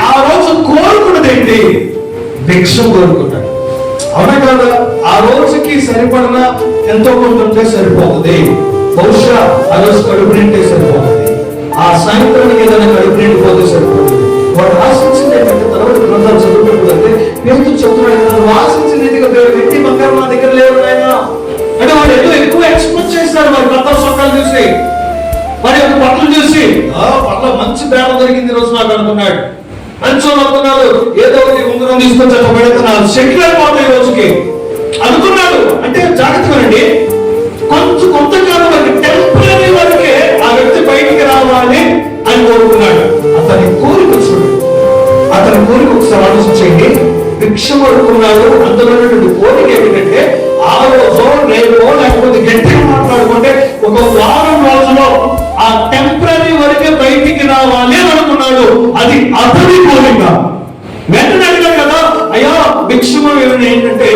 ఆ రోజు కోరుకున్నది ఏంటి? భిక్ష కోరుకున్నాడు అవునా కదా? ఆ రోజుకి సరిపడిన ఎంతో కొంత ఉంటే సరిపోతుంది. బహుశా ఆ రోజు కడుపు నింటే సరిపోతుంది. ఆ సాయంత్రానికి ఏదైనా కడుపు నిండిపోతే సరిపోతుంది. వాడు ఆశించింది ఏంటంటే తర్వాత గ్రంథాలు చదువుకుంటుందంటే పేరుతో చెప్తున్నాడు కదా ఎందుకు పేరు వ్యక్తి బంగారం నా దగ్గర లేవు నాయన. అంటే వాడు ఏదో ఎక్కువ ఎక్స్పెక్ట్ చేస్తాడు వాడి కొత్త సొక్కలు చూసి. వాడి యొక్క బట్టలు చూసి ఆ పట్ల మంచి బేడ దొరికింది ఈ రోజు నాకు అనుకున్నాడు. మంచి అనుకున్నాడు ఏదో ఒకటి ఉంగరం తీసుకొచ్చి అక్కడ పెడుతున్నాడు. సెటిల్ అయిపోతాయి ఈ రోజుకి. అనుకున్నాడు. అంటే జాగ్రత్తగానండి కొంచెం కొంతకాలం వరకు టెంపరీ వరకే ఆ వ్యక్తి బయటికి రావాలి అని కోరుకున్నాడు. అతని కోరిక చూడు అతని కోరిక ఒకసారి ఆలోచించండి. భిక్ష పడుకున్నాడు అందులో అది అతని కోరిక వెంటనే అడిగాడు కదా అయ్యా భిక్షమ ఏంటంటే